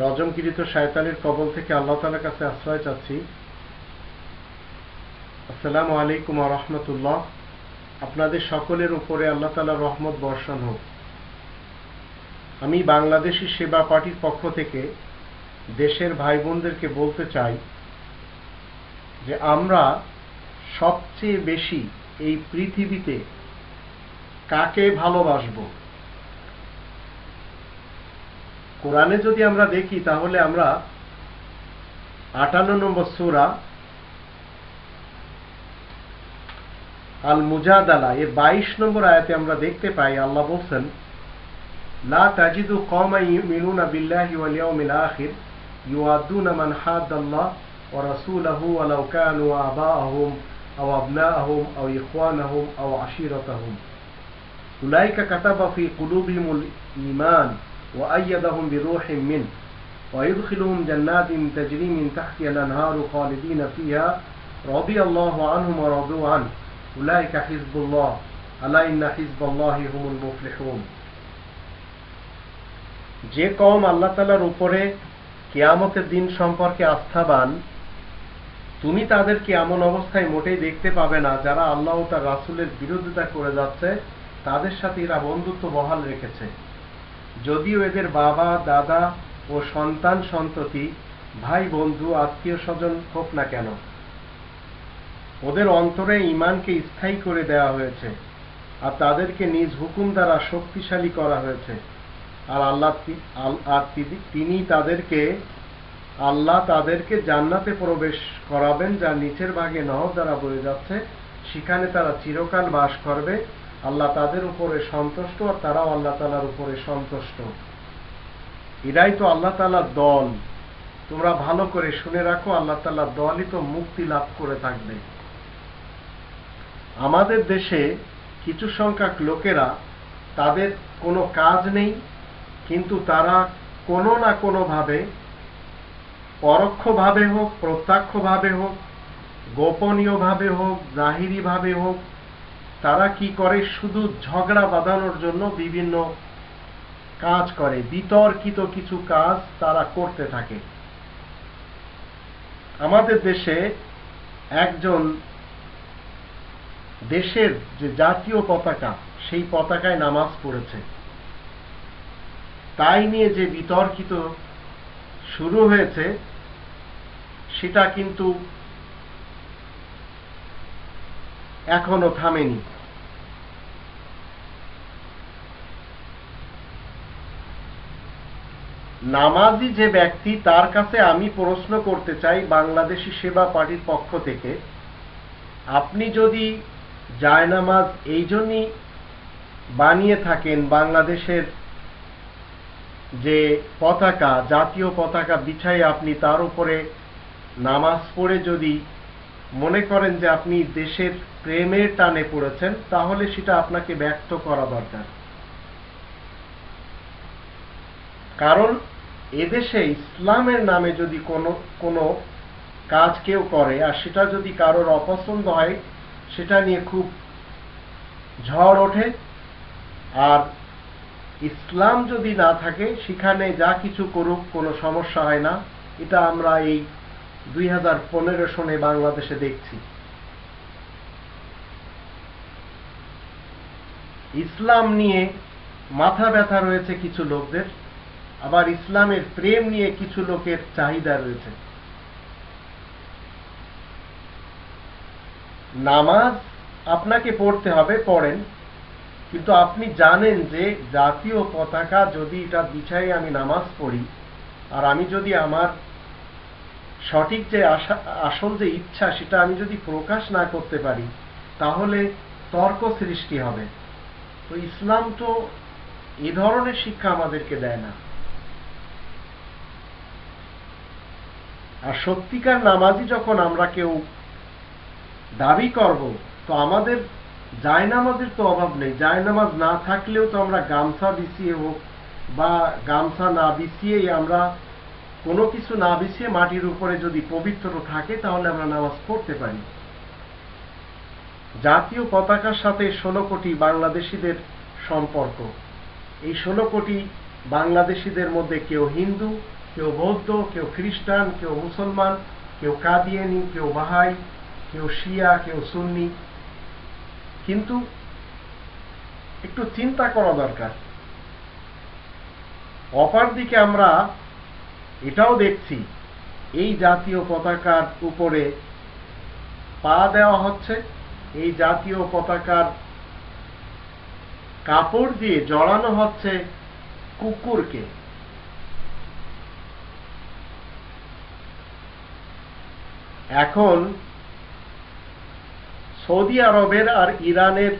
রজমকিরিত শায়তানের কবল থেকে আল্লাহ তালার কাছে আশ্রয় চাচ্ছি। আসসালামু আলাইকুম রহমতুল্লাহ। আপনাদের সকলের উপরে আল্লাহ তালার রহমত বর্ষণ হোক। আমি বাংলাদেশি সেবা পার্টির পক্ষ থেকে দেশের ভাই বোনদেরকে বলতে চাই যে আমরা সবচেয়ে বেশি এই পৃথিবীতে কাকে ভালোবাসবো? কোরআনে যদি আমরা দেখি, তাহলে আমরা আটান্ন নম্বর সুরা আল মুজাদালা এর বাইশ নম্বর আয়াতে আমরা দেখতে পাই, আল্লাহ বলছেন, লা তাজিদু ইউমিনুনা বিল্লাহি ওয়াল ইয়াউমিল আখির ইউআদ্দুনা মান হাদাল্লাহ ওয়া রাসূলাহু ওয়ালাউ কানু আবাআহুম আও আবনাআহুম আও ইখওয়ানাহুম আও আশিরাতাহুম। উলাইকা কাতাবা ফি কুলুবিহিমুল ঈমান। وأيدهم بروح منه ويدخلهم جنات تجري من تحتها الأنهار خالدين فيها رضي الله عنهم ورضوا عنه أولئك حزب الله ألا إن حزب الله هم المفلحون যে কম আল্লাহ তালার উপরে কেয়ামতের দিন সম্পর্কে আস্থাবান তুমি তাদেরকে এমন অবস্থায় মোটেই দেখতে পাবে না যারা আল্লাহ ও তার রাসুলের বিরোধিতা করে যাচ্ছে তাদের সাথে এরা বন্ধুত্ব বহাল রেখেছে যদিও এদের বাবা, দাদা ও সন্তান সন্ততি, ভাই, বন্ধু, আত্মীয় স্বজন হোক না কেন, ওদের অন্তরে ইমানকে স্থায়ী করে দেওয়া হয়েছে আর তাদেরকে নিজ হুকুম দ্বারা শক্তিশালী করা হয়েছে। আর আল্লাহ আর তিনি তাদেরকে, আল্লাহ তাদেরকে জান্নাতে প্রবেশ করাবেন, যা নিচের ভাগে নহর দ্বারা বয়ে যাচ্ছে, সেখানে তারা চিরকাল বাস করবে। আল্লাহ তাদের উপরে সন্তুষ্ট আর তারাও আল্লাহ তালার উপরে সন্তুষ্ট। এরাই তো আল্লাহ তালার দল। তোমরা ভালো করে শুনে রাখো, আল্লাহ তালার দলই তো মুক্তি লাভ করে থাকবে। আমাদের দেশে কিছু সংখ্যক লোকেরা তাদের কোনো কাজ নেই, কিন্তু তারা কোনো না কোনোভাবে পরোক্ষভাবে হোক, প্রত্যক্ষভাবে হোক, গোপনীয়ভাবে হোক, জাহিরিভাবে হোক তারা কি করে? শুধু ঝগড়া বাঁধানোর জন্য বিভিন্ন কাজ করে। বিতর্কিত কিছু কাজ তারা করতে থাকে। আমাদের দেশে একজন দেশের যে জাতীয় পতাকা, সেই পতাকায় নামাজ পড়েছে। তাই নিয়ে যে বিতর্কিত শুরু হয়েছে, সেটা কিন্তু এখনও থামেনি। নামাজি যে ব্যক্তি, তার কাছে আমি প্রশ্ন করতে চাই বাংলাদেশি সেবা পার্টির পক্ষ থেকে। আপনি যদি জায়নামাজ এই জন্যই বানিয়ে থাকেন বাংলাদেশের যে পতাকা, জাতীয় পতাকা বিছাই আপনি, তার উপরে নামাজ পড়ে যদি মনে করেন যে আপনি দেশের প্রেমের টানে পড়েছেন, তাহলে সেটা আপনাকে ব্যক্ত করা দরকার। কারণ এদেশে ইসলামের নামে যদি কোনো কোনো কাজ কেউ করে, আর সেটা যদি কারোর অপছন্দ হয়, সেটা নিয়ে খুব ঝড় ওঠে। আর ইসলাম যদি না থাকে, সেখানে যা কিছু করুক, কোনো সমস্যা হয় না। এটা আমরা এই দুই হাজার পনেরো সনে বাংলাদেশে দেখছি। ইসলাম নিয়ে মাথা ব্যথা রয়েছে কিছু লোকদের, আবার ইসলামের প্রেম নিয়ে কিছু লোকের চাহিদা রয়েছে। নামাজ আপনাকে পড়তে হবে, পড়েন। কিন্তু আপনি জানেন যে জাতীয় পতাকা যদি এটা বিছাই আমি নামাজ পড়ি, আর আমি যদি আমার সঠিক যে আশা, আসল যে ইচ্ছা সেটা আমি যদি প্রকাশ না করতে পারি, তাহলে তর্ক সৃষ্টি হবে। তো ইসলাম তো এ ধরনের শিক্ষা আমাদেরকে দেয় না। আর সত্যিকার নামাজি যখন আমরা কেউ দাবি করব, তো আমাদের জায়নামাজের তো অভাব নেই। জায়নামাজ না থাকলেও তো আমরা গামছা বিছিয়ে হোক বা গামছা না বিছিয়েই আমরা কোনো কিছু না বিছিয়ে মাটির উপরে যদি পবিত্র থাকে, তাহলে আমরা নামাজ পড়তে পারি। জাতীয় পতাকার সাথে ষোলো কোটি বাংলাদেশিদের সম্পর্ক। এই ষোলো কোটি বাংলাদেশিদের মধ্যে কেউ হিন্দু, কেউ বৌদ্ধ, কেউ খ্রিস্টান, কেউ মুসলমান, কেউ কাদিয়ানি, কেউ বাহাই, কেউ শিয়া, কেউ সুন্নি। কিন্তু একটু চিন্তা করা দরকার। অপার দিকে আমরা এটাও দেখছি, এই জাতীয় পতাকার উপরে পা দেওয়া হচ্ছে। এই জাতীয় পতাকার কাপড় দিয়ে জড়ানো হচ্ছে কুকুরকে। এখন সৌদি আরবের আর ইরানের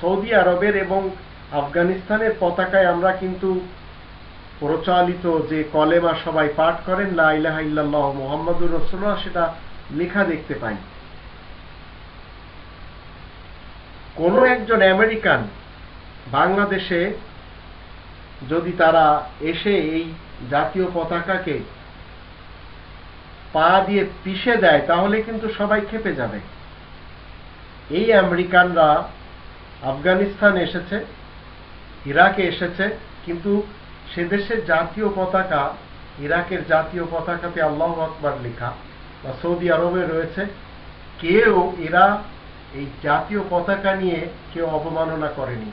সৌদি আরবের এবং আফগানিস্তানের পতাকায় আমরা কিন্তু প্রচলিত যে কলেমা সবাই পাঠ করেন, লা ইলাহা ইল্লাল্লাহ মুহাম্মাদুর সেটা লেখা দেখতে পাই। কোন একজন আমেরিকান বাংলাদেশে যদি তারা এসে এই জাতীয় পতাকাকে পা দিয়ে পিষে দেয়, তাহলে কিন্তু সবাই খেপে যাবে। এই আমেরিকানরা আফগানিস্তান এসেছে, ইরাকে এসেছে, কিন্তু সে দেশের জাতীয় পতাকা, ইরাকের জাতীয় পতাকাতে আল্লাহ আকবার লেখা, বা সৌদি আরবে রয়েছে। কেউ এরা এই জাতীয় পতাকা নিয়ে কেউ অবমাননা করেনি।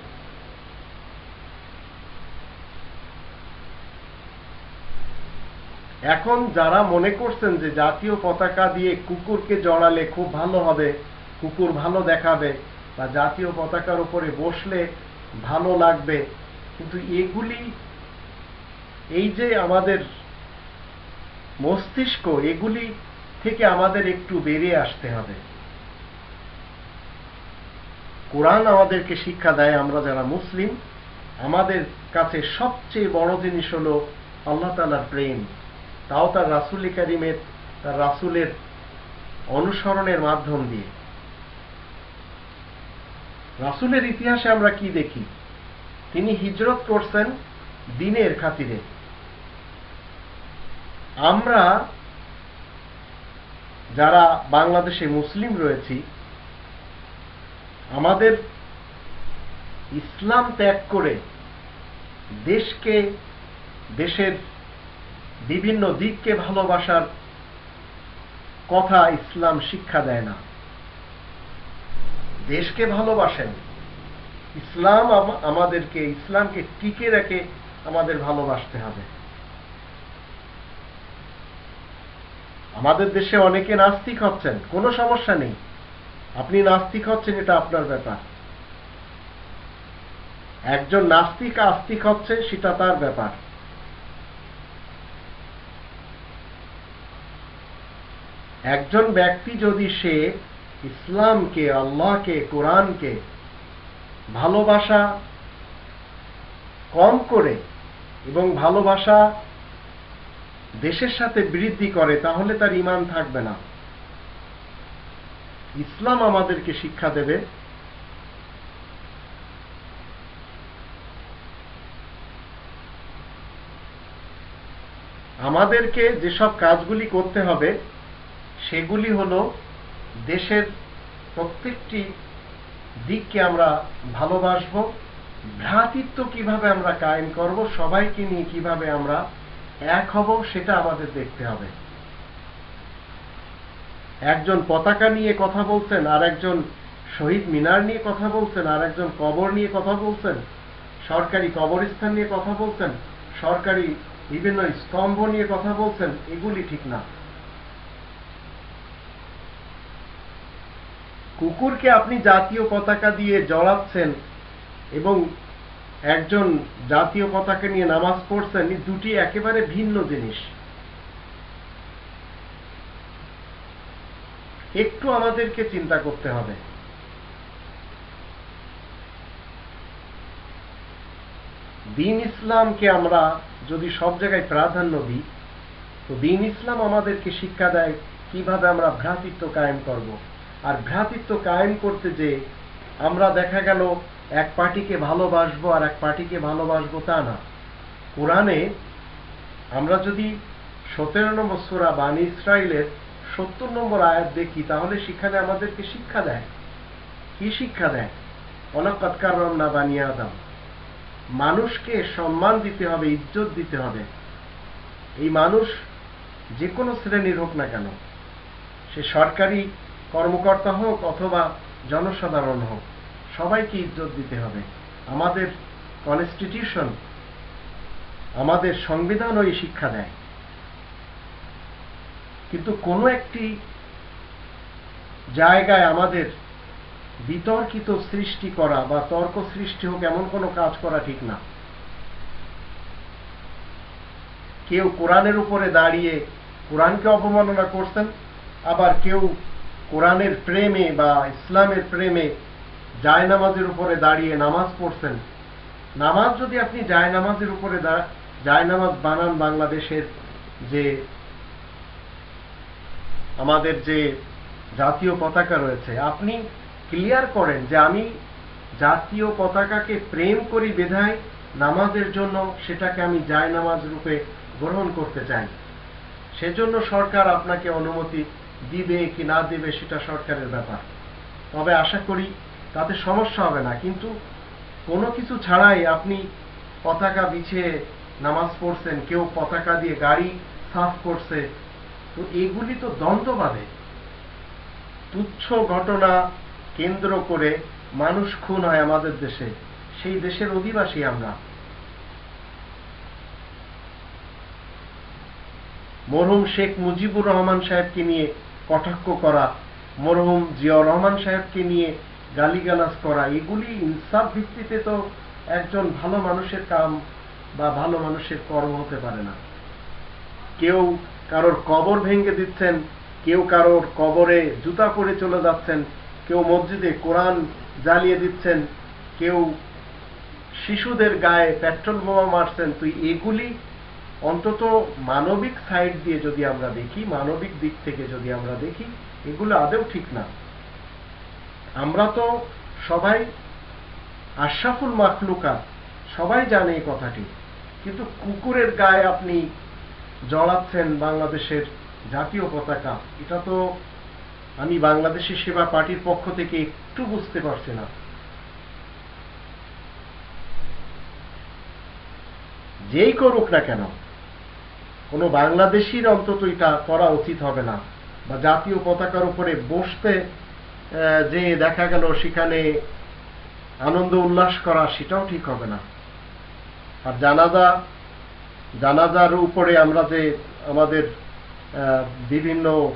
এখন যারা মনে করছেন যে জাতীয় পতাকা দিয়ে কুকুরকে জড়ালে খুব ভালো হবে, কুকুর ভালো দেখাবে বা জাতীয় পতাকার উপরে বসলে ভালো লাগবে, কিন্তু এগুলি, এই যে আমাদের মস্তিষ্ক, এগুলি থেকে আমাদের একটু বেরিয়ে আসতে হবে। কোরআন আমাদেরকে শিক্ষা দেয়, আমরা যারা মুসলিম, আমাদের কাছে সবচেয়ে বড় জিনিস হলো আল্লাহ তালার প্রেম। তাও তার রাসুল কারিমের, তার রাসুলের অনুসরণের মাধ্যম দিয়ে। রাসুলের ইতিহাসে আমরা কি দেখি? তিনি হিজরত করছেন দিনের খাতিরে। আমরা যারা বাংলাদেশে মুসলিম রয়েছি আমাদের ইসলাম ত্যাগ করে দেশকে, দেশের বিভিন্ন দিককে ভালোবাসার কথা ইসলাম শিক্ষা দেয় না। দেশকে ভালোবাসেন। ইসলাম আমাদেরকে, ইসলামকে টিকে রেখে আমাদের ভালোবাসতে হবে। আমাদের দেশে অনেকে নাস্তিক হচ্ছেন, কোনো সমস্যা নেই। আপনি নাস্তিক হচ্ছেন, এটা আপনার ব্যাপার। একজন নাস্তিক আস্তিক হচ্ছে, সেটা তার ব্যাপার। একজন ব্যক্তি যদি সে ইসলামকে, আল্লাহকে, কোরআনকে ভালোবাসা কম করে এবং ভালোবাসা দেশের সাথে বৃদ্ধি করে, তাহলে তার ইমান থাকবে না। ইসলাম আমাদেরকে শিক্ষা দেবে। আমাদেরকে যেসব কাজগুলি করতে হবে, সেগুলি হলো দেশের প্রত্যেকটি দিককে আমরা ভালোবাসবো, ভ্রাতৃত্ব কীভাবে আমরা কায়েম করব, সবাইকে নিয়ে কীভাবে আমরা এক হব, সেটা আমাদের দেখতে হবে। একজন পতাকা নিয়ে কথা বলছেন, আর একজন শহীদ মিনার নিয়ে কথা বলছেন, আর একজন কবর নিয়ে কথা বলছেন, সরকারি কবরস্থান নিয়ে কথা বলছেন, সরকারি বিভিন্ন স্তম্ভ নিয়ে কথা বলছেন, এগুলি ঠিক না। কুকুরকে আপনি জাতীয় পতাকা দিয়ে জড়াচ্ছেন এবং একজন জাতীয় পতাকা নিয়ে নামাজ পড়ছেন দুটি একেবারে ভিন্ন জিনিস। একটু আমাদেরকে চিন্তা করতে হবে। দিন ইসলামকে আমরা যদি সব জায়গায় প্রাধান্য দিই, তো দিন ইসলাম আমাদেরকে শিক্ষা দেয় কীভাবে আমরা ভ্রাতৃত্ব কায়েম করব। আর ভ্রাতৃত্ব কায়েম করতে যে আমরা দেখা গেল এক পার্টিকে ভালোবাসবো আর এক পার্টিকে ভালোবাসবো তা না। কোরআনে আমরা যদি সতেরো নম্বর সুরা বানি ইসরায়েলের সত্তর নম্বর আয়াত দেখি, তাহলে সেখানে আমাদেরকে শিক্ষা দেয়। কি শিক্ষা দেয়? অনাকাতকার রন্না বানিয়ে আদাম। মানুষকে সম্মান দিতে হবে, ইজ্জত দিতে হবে। এই মানুষ যে কোনো শ্রেণির হোক না কেন, সে সরকারি কর্মকর্তা হোক অথবা জনসাধারণ হোক, সবাইকে ইজ্জত দিতে হবে। আমাদের কনস্টিটিউশন আমাদের সংবিধানও এই শিক্ষা দেয়। কিন্তু কোনো একটি জায়গায় আমাদের বিতর্কিত সৃষ্টি করা বা তর্ক সৃষ্টি হোক এমন কোনো কাজ করা ঠিক না। কেউ কোরআনের উপরে দাঁড়িয়ে কোরআনকে অবমাননা করছেন, আবার কেউ কোরআনের প্রেমে বা ইসলামের প্রেমে জায়নামাজের উপরে দাঁড়িয়ে নামাজ পড়ছেন। নামাজ যদি আপনি জায়নামাজের উপরে জায়নামাজ বানান বাংলাদেশের যে আমাদের যে জাতীয় পতাকা রয়েছে, আপনি ক্লিয়ার করেন যে আমি জাতীয় পতাকাকে প্রেম করি বেধায় নামাজের জন্য সেটাকে আমি জায়নামাজ রূপে গ্রহণ করতে চাই। সেজন্য সরকার আপনাকে অনুমতি দিবে কি না দিবে সেটা সরকারের ব্যাপার। তবে আশা করি তাতে সমস্যা হবে না, কিন্তু কোনো কিছু ছাড়াই আপনি পতাকা বিছিয়ে নামাজ পড়ছেন, কেউ পতাকা দিয়ে গাড়ি সাফ করছে তো এগুলি তো দ্বন্দ্ব বাঁধে তুচ্ছ ঘটনা কেন্দ্র করে মানুষ খুন হয় আমাদের দেশে, সেই দেশের অধিবাসী আমরা। মরহুম শেখ মুজিবুর রহমান সাহেবকে নিয়ে কটাক্ষ করা, মরহুম জিয়াউর রহমান সাহেবকে নিয়ে গালিগালাজ করা, এগুলি ইনসাফ ভিত্তিতে তো একজন ভালো মানুষের কাম বা ভালো মানুষের কর্ম হতে পারে না। কেউ কারোর কবর ভেঙে দিচ্ছেন, কেউ কারোর কবরে জুতা পরে চলে যাচ্ছেন, কেউ মসজিদে কোরআন জ্বালিয়ে দিচ্ছেন, কেউ শিশুদের গায়ে পেট্রোল বোমা মারছেন। তুই এগুলি অন্তত মানবিক সাইড দিয়ে যদি আমরা দেখি, মানবিক দিক থেকে যদি আমরা দেখি, এগুলো আদৌ ঠিক না। আমরা তো সবাই আশরাফুল মাখলুকা সবাই জানে এই কথাটি। কিন্তু কুকুরের গায়ে আপনি জড়াচ্ছেন বাংলাদেশের জাতীয় পতাকা। এটা তো আমি বাংলাদেশি সেবা পার্টির পক্ষ থেকে একটু বুঝতে পারছি না। যেই করুক না কেন, কোনো বাংলাদেশির অন্তত এটা করা উচিত হবে না বা জাতীয় পতাকার উপরে বসতে যে দেখা গেল সেখানে আনন্দ উল্লাস করা সেটাও ঠিক হবে না। আর জানাজা জানাজার উপরে আমরা যে আমাদের বিভিন্ন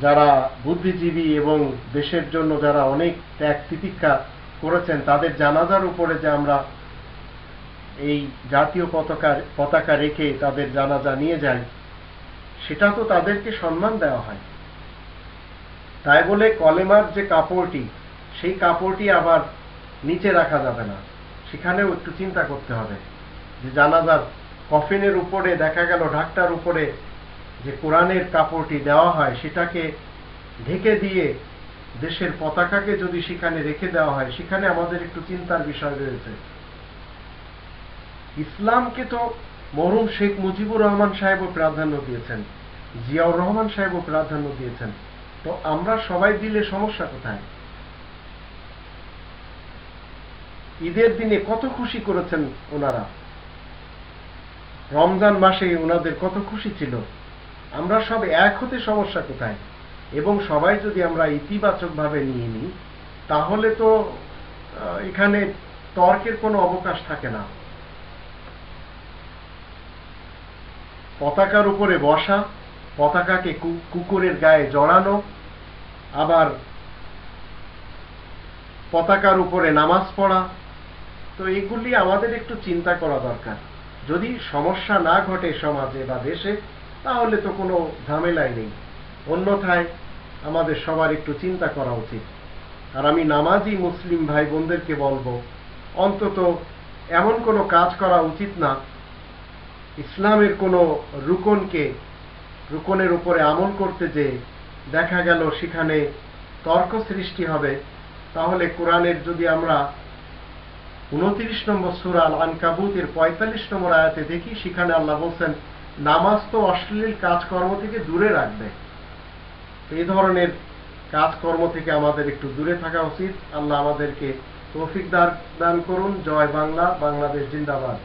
যারা বুদ্ধিজীবী এবং দেশের জন্য যারা অনেক ত্যাগ তিতিক্ষা করেছেন, তাদের জানাজার উপরে যে আমরা এই জাতীয় পতাকা পতাকা রেখে তাদের জানাজা নিয়ে যাই, সেটা তো তাদেরকে সম্মান দেওয়া হয়। তাই বলে কলেমার যে কাপড়টি, সেই কাপড়টি আবার নিচে রাখা যাবে না। সেখানেও একটু চিন্তা করতে হবে। যে জানাজার কফিনের উপরে দেখা গেল ঢাকটার উপরে যে কোরআনের কাপড়টি দেওয়া হয়, সেটাকে ঢেকে দিয়ে দেশের পতাকাকে যদি সেখানে রেখে দেওয়া হয়, সেখানে আমাদের একটু চিন্তার বিষয় রয়েছে। ইসলামকে তো মরহুম শেখ মুজিবুর রহমান সাহেবও প্রাধান্য দিয়েছেন, জিয়াউর রহমান সাহেবও প্রাধান্য দিয়েছেন। তো আমরা সবাই দিলে সমস্যা কোথায়? ঈদের দিনে কত খুশি করেছেন ওনারা? রমজান মাসে ওনাদের কত খুশি ছিল। আমরা সব এক হতে সমস্যা কোথায়? এবং সবাই যদি আমরা ইতিবাচকভাবে নিয়ে নিই, তাহলে তো এখানে তর্কের কোনো অবকাশ থাকে না। পতাকার উপরে বসা, পতাকাকে কুকুরের গায়ে জড়ানো, আবার পতাকার উপরে নামাজ পড়া, তো এগুলি আমাদের একটু চিন্তা করা দরকার। যদি সমস্যা না ঘটে সমাজে বা দেশে, তাহলে তো কোনো ঝামেলাই নেই। অন্যথায় আমাদের সবার একটু চিন্তা করা উচিত। আর আমি নামাজি মুসলিম ভাই বোনদেরকে বলব, অন্তত এমন কোনো কাজ করা উচিত না, ইসলামের কোনো রুকনকে, রুকনের উপরে আমল করতে যে দেখা গেল সেখানে তর্ক সৃষ্টি হবে, তাহলে কোরআনের যদি আমরা উনত্রিশ নম্বর সুরাল আনকাবুতের পঁয়তাল্লিশ নম্বর আয়াতে দেখি, সেখানে আল্লাহ বলছেন, নামাজ তো অশ্লীল কাজকর্ম থেকে দূরে রাখবে। এই ধরনের কাজকর্ম থেকে আমাদের একটু দূরে থাকা উচিত। আল্লাহ আমাদেরকে তৌফিক দান করুন। জয় বাংলা, বাংলাদেশ জিন্দাবাদ।